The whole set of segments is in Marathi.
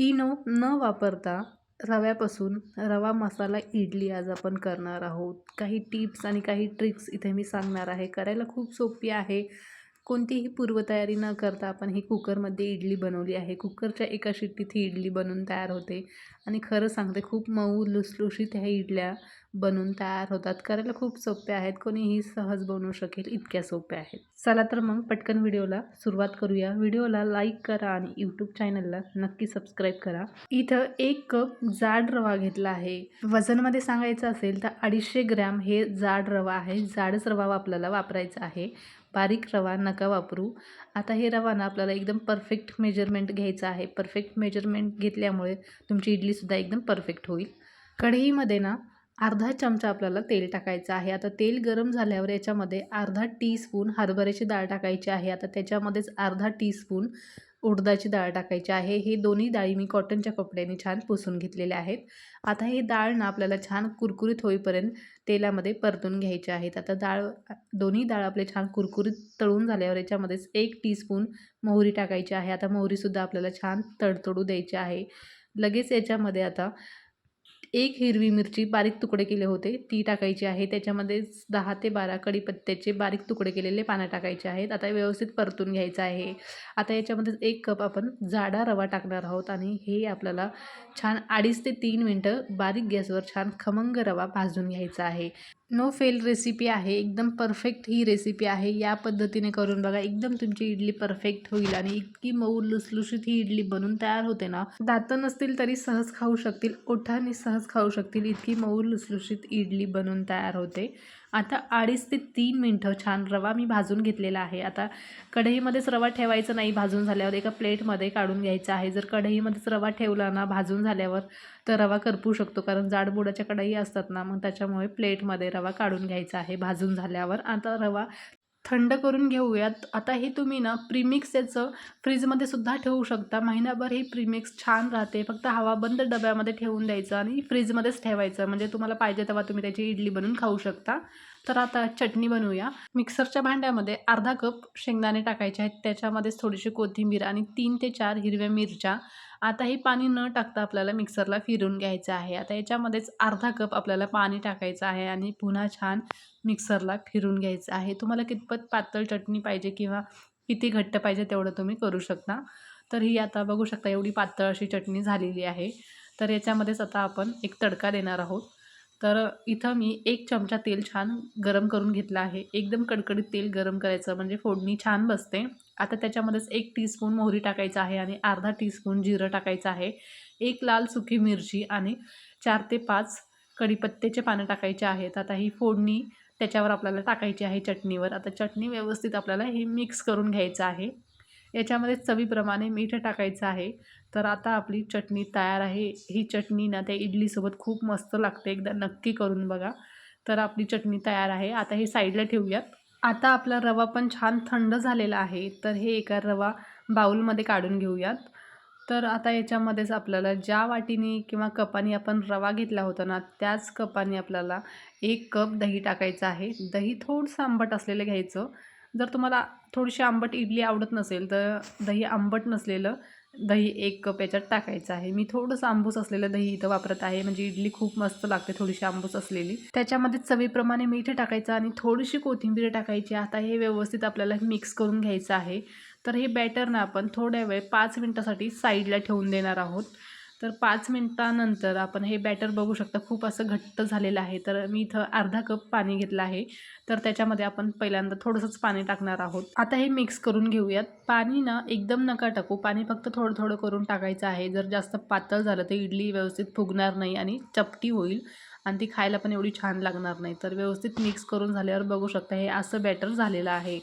इनो न वापरता रव्यापासून रवा मसाला इडली आज आपण करणार आहोत. काही टिप्स आणि काही ट्रिक्स इथे मी सांगणार आहे. करायला खूप सोपी आहे. कोणतीही पूर्वतयारी न करता आपण ही कुकरमध्ये इडली बनवली आहे. कुकरच्या एका शिट्टीत ही इडली बनवून तयार होते. आणि खरं सांगते खूप मऊ लुसलुशीत ह्या इडल्या बनून तयार होतात. करायला खूप सोपे आहेत. कोणीही सहज बनवू शकेल इतक्या सोप्या आहेत. चला तर मग पटकन व्हिडिओला सुरुवात करूया. व्हिडिओला लाईक करा आणि यूट्यूब चॅनलला नक्की सबस्क्राईब करा. इथं एक कप जाड रवा घेतला आहे. वजनमध्ये सांगायचं असेल तर अडीचशे ग्रॅम हे जाड रवा आहे. जाडच रवा आपल्याला वापरायचा आहे. बारीक रवा नका वापरू. आता हे रवा ना आपल्याला एकदम परफेक्ट मेजरमेंट घ्यायचं आहे. परफेक्ट मेजरमेंट घेतल्यामुळे तुमची इडलीसुद्धा एकदम परफेक्ट होईल. कढईमध्ये ना अर्धा चमचा आपल्याला तेल टाकायचं आहे. आता तेल गरम झाल्यावर याच्यामध्ये अर्धा टीस्पून हरभऱ्याची डाळ टाकायची आहे. आता त्याच्यामध्येच अर्धा टीस्पून उडदाची डाळ टाकायची आहे. हे दोन्ही डाळी मी कॉटनच्या कपड्याने छान पुसून घेतलेल्या आहेत. आता हे डाळ ना आपल्याला छान कुरकुरीत होईपर्यंत तेलामध्ये परतून घ्यायचे आहेत. आता डाळ दोन्ही डाळ आपले छान कुरकुरीत तळून झाल्यावर याच्यामध्येच एक टीस्पून मोहरी टाकायची आहे. आता मोहरीसुद्धा आपल्याला छान तडतडू द्यायची आहे. लगेच याच्यामध्ये आता एक हिरवी मिरची बारीक तुकडे केले होते. ती टाकायची आहे. त्याच्यामध्ये दहा ते बारा कडीपत्त्याचे बारीक तुकडे केलेले पानं टाकायचे आहेत. आता व्यवस्थित परतून घ्यायचं आहे. आता याच्यामध्ये एक कप आपण जाडा रवा टाकणार आहोत आणि हे आपल्याला छान अडीच ते तीन मिनटं बारीक गॅसवर छान खमंग रवा भाजून घ्यायचा आहे. नो फेल रेसिपी आहे एकदम परफेक्ट ही रेसिपी आहे या पद्धतीने करून बघा एकदम तुमची इडली परफेक्ट होईल आणि इतकी मऊ लुसलुशीत ही इडली बनून तयार होते ना दातं नसतील तरी सहज खाऊ शकतील ओठाने सहज खाऊ शकतील इतकी मऊ लुसलुशीत इडली बनून तयार होते. आता अडीच ते तीन मिनटं छान रवा मी भाजून घेतलेला आहे. आता कढईमध्येच रवा ठेवायचा नाही भाजून झाल्यावर एका प्लेटमध्ये काढून घ्यायचा आहे. जर कढईमध्येच रवा ठेवला ना भाजून झाल्यावर तर रवा करपू शकतो कारण जाडबुडाच्या कढई असतात ना मग त्याच्यामुळे प्लेटमध्ये रवा काढून घ्यायचा आहे भाजून झाल्यावर. आता रवा थंड करून घेऊयात. आता हे तुम्ही ना प्रीमिक्स याचं फ्रीजमध्ये सुद्धा ठेवू शकता. महिनाभर हे प्रीमिक्स छान राहते. फक्त हवा बंद डब्यामध्ये ठेवून द्यायचं आणि फ्रीजमध्येच ठेवायचं. म्हणजे तुम्हाला पाहिजे तेव्हा तुम्ही त्याची इडली बनवून खाऊ शकता. तर आता चटणी बनवूया. मिक्सरच्या भांड्यामध्ये अर्धा कप शेंगदाणे टाकायचे आहेत. त्याच्यामध्येच थोडीशी कोथिंबीर आणि तीन ते चार हिरव्या मिरच्या. आता हे पाणी न टाकता आपल्याला मिक्सरला फिरून घ्यायचं आहे. आता याच्यामध्येच अर्धा कप आपल्याला पाणी टाकायचं आहे आणि पुन्हा छान मिक्सरला फिरून घ्यायचं आहे. तुम्हाला कितपत पातळ चटणी पाहिजे किंवा किती घट्ट पाहिजे तेवढं तुम्ही करू शकता. तर ही आता बघू शकता एवढी पातळ अशी चटणी झालेली आहे. तर याच्यामध्येच आता आपण एक तडका देणार आहोत. तर इथं मी एक चमचा तेल छान गरम करून घेतलं आहे. एकदम कडकडीत तेल गरम करायचं म्हणजे फोडणी छान बसते. आता त्याच्यामध्येच एक टीस्पून मोहरी टाकायचं आहे आणि अर्धा टीस्पून जिरं टाकायचं आहे. एक लाल सुकी मिरची आणि चार ते पाच कढीपत्त्याचे पानं टाकायचे आहेत. आता ही फोडणी त्याच्यावर आपल्याला टाकायची आहे चटणीवर. आता चटणी व्यवस्थित आपल्याला हे मिक्स करून घ्यायचं आहे. याच्यामध्ये चवीप्रमाणे मीठ टाकायचं आहे. तर आता आपली चटणी तयार आहे. ही चटणी ना त्या इडलीसोबत खूप मस्त लागते. एकदा नक्की करून बघा. तर आपली चटणी तयार आहे. आता हे साईडला ठेवूयात. आता आपला रवा पण छान थंड झालेला आहे. तर हे एका रवा बाऊलमध्ये काढून घेऊयात. तर आता याच्यामध्येच आपल्याला ज्या वाटीने किंवा कपाने आपण रवा घेतला होता ना त्याच कपाने आपल्याला एक कप दही टाकायचं आहे. दही थोडंसं आंबट असलेलं घ्यायचं. जर तुम्हाला थोडीशी आंबट इडली आवडत नसेल तर दही आंबट नसलेलं दही एक कप याच्यात टाकायचं आहे. मी थोडंसं आंबूस असलेलं दही इथं वापरत आहे. म्हणजे इडली खूप मस्त लागते थोडीशी आंबूस असलेली. त्याच्यामध्ये चवीप्रमाणे मीठ टाकायचं आणि थोडीशी कोथिंबीर टाकायची. आता हे व्यवस्थित आपल्याला मिक्स करून घ्यायचं आहे. तर हे बॅटर ना आपण थोड्या वेळ पाच मिनटासाठी साईडला ठेवून देणार आहोत. तर पाच मिनटानंतर आपण हे बॅटर बघू शकता खूप असं घट्ट झालेलं आहे. तर मी इथं अर्धा कप पाणी घेतलं आहे. तर त्याच्यामध्ये आपण पहिल्यांदा थोडंसंच पाणी टाकणार आहोत. आता हे मिक्स करून घेऊयात. पाणी ना एकदम नका टाकू. पाणी फक्त थोडं थोडं करून टाकायचं आहे. जर जास्त पातळ झालं तर इडली व्यवस्थित फुगणार नाही आणि चपटी होईल आणि ती खायला पण एवढी छान लागणार नाही. तर व्यवस्थित मिक्स करून झाल्यावर बघू शकता हे असं बॅटर झालेलं आहे.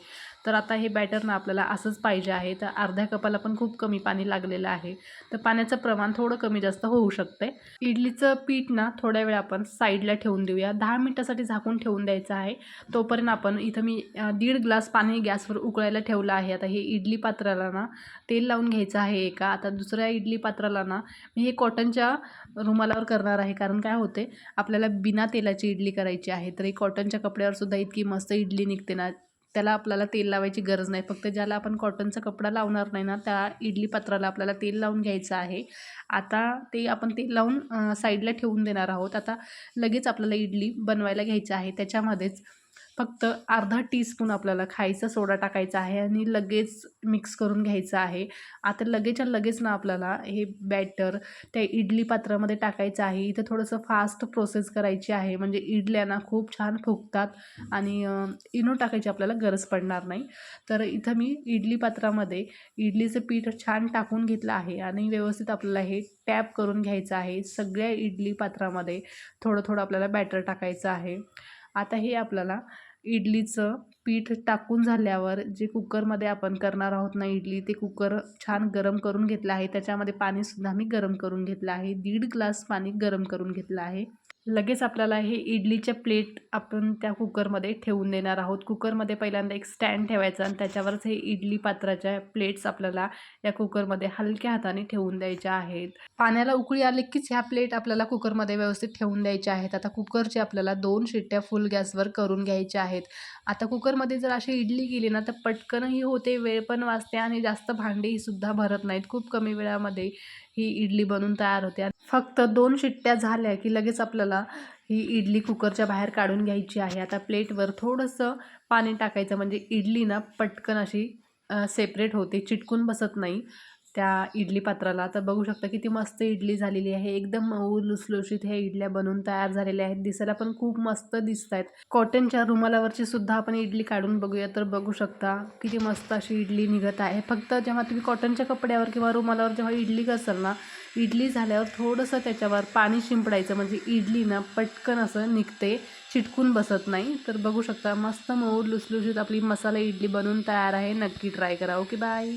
तर आता हे बॅटर ना आपल्याला असंच पाहिजे आहे. तर अर्ध्या कपाला पण खूप कमी पाणी लागलेलं आहे. तर पाण्याचं प्रमाण थोडं कमी जास्त होऊ शकते इडलीचं पीठ ना थोड्या वेळ आपण साईडला ठेवून देऊया. दहा मिनटासाठी झाकून ठेवून द्यायचं आहे. तोपर्यंत आपण इथं मी दीड ग्लास पाणी गॅसवर उकळायला ठेवलं आहे. आता हे इडली पात्राला ना तेल लावून घ्यायचं आहे एका. आता दुसऱ्या इडली पात्राला ना मी हे कॉटनच्या रुमालावर करणार आहे. कारण काय होते आपल्याला बिना तेलाची इडली करायची आहे. तर हे कॉटनच्या कपड्यावर सुद्धा इतकी मस्त इडली निघते ना. त्याला आपल्याला तेल लावायची गरज नाही. फक्त ज्याला आपण कॉटनचा कपडा लावणार नाही ना त्या इडली पात्राला आपल्याला तेल लावून घ्यायचं आहे. आता ते आपण तेल लावून साईडला ठेवून देणार आहोत. आता लगेच आपल्याला इडली बनवायला घ्यायची आहे. त्याच्यामध्येच फक्त अर्धा टीस्पून आपल्याला खायचा सोडा टाकायचा आहे आणि लगेच मिक्स करून घ्यायचं आहे. आता लगेचच्या लगेच ना आपल्याला हे बॅटर त्या इडली पात्रामध्ये टाकायचं आहे. इथं थोडंसं फास्ट प्रोसेस करायची आहे. म्हणजे इडल्या ना खूप छान फुगतात आणि इनो टाकायची आपल्याला गरज पडणार नाही. तर इथं मी इडली पात्रामध्ये इडलीचं पीठ छान टाकून घेतलं आहे आणि व्यवस्थित आपल्याला हे टॅप करून घ्यायचं आहे. सगळ्या इडली पात्रामध्ये थोडं थोडं आपल्याला बॅटर टाकायचं आहे. आता हे आपल्याला इडलीचं पीठ टाकून झाल्यावर जे कुकरमध्ये आपण करणार आहोत ना इडली ते कुकर छान गरम करून घेतलं आहे. त्याच्यामध्ये पाणीसुद्धा मी गरम करून घेतलं आहे. दीड ग्लास पाणी गरम करून घेतलं आहे. लगेच आपल्याला हे इडलीच्या प्लेट आपण त्या कुकरमध्ये ठेवून देणार आहोत. कुकरमध्ये पहिल्यांदा एक स्टँड ठेवायचा आणि त्याच्यावरच हे इडली पात्राच्या प्लेट्स आपल्याला या कुकरमध्ये हलक्या हाताने ठेवून द्यायच्या आहेत. पाण्याला उकळी आली कीच ह्या प्लेट आपल्याला कुकरमध्ये व्यवस्थित ठेवून द्यायच्या आहेत. आता कुकरची आपल्याला दोन शिट्ट्या फुल गॅसवर करून घ्यायच्या आहेत. आता कुकरमध्ये जर अशी इडली केली ना तर पटकनही होते वेळ पण वाचते आणि जास्त भांडीही सुद्धा भरत नाहीत. खूप कमी वेळामध्ये ही इडली बनून तयार होते. फक्त दोन शिट्ट्या झाल्या की लगेच आपल्याला ही इडली कुकरच्या बाहेर काढून घ्यायची आहे. आता प्लेटवर थोडंसं पाणी टाकायचं. म्हणजे इडली ना पटकन अशी सेपरेट होते. चिटकून बसत नाही. त्या इडली पात्राला. तर बघू शकता किती मस्त इडली झालेली आहे. एकदम मऊ लुसलुशीत ह्या इडल्या बनवून तयार झालेल्या आहेत. दिसायला पण खूप मस्त दिसत आहेत. कॉटनच्या रुमालावरची सुद्धा आपण इडली काढून बघूया तर बघू शकता किती मस्त अशी इडली निघत आहे. फक्त जेव्हा तुम्ही कॉटनच्या कपड्यावर किंवा रुमालावर जेव्हा इडली करसाल ना इडली झाल्यावर थोडंसं त्याच्यावर पाणी शिंपडायचं. म्हणजे इडली ना पटकन असं निघते चिटकून बसत नाही. तर बघू शकता मस्त मऊ लुसलुशीत आपली मसाला इडली बनवून तयार आहे. नक्की ट्राय करा. Okay bye.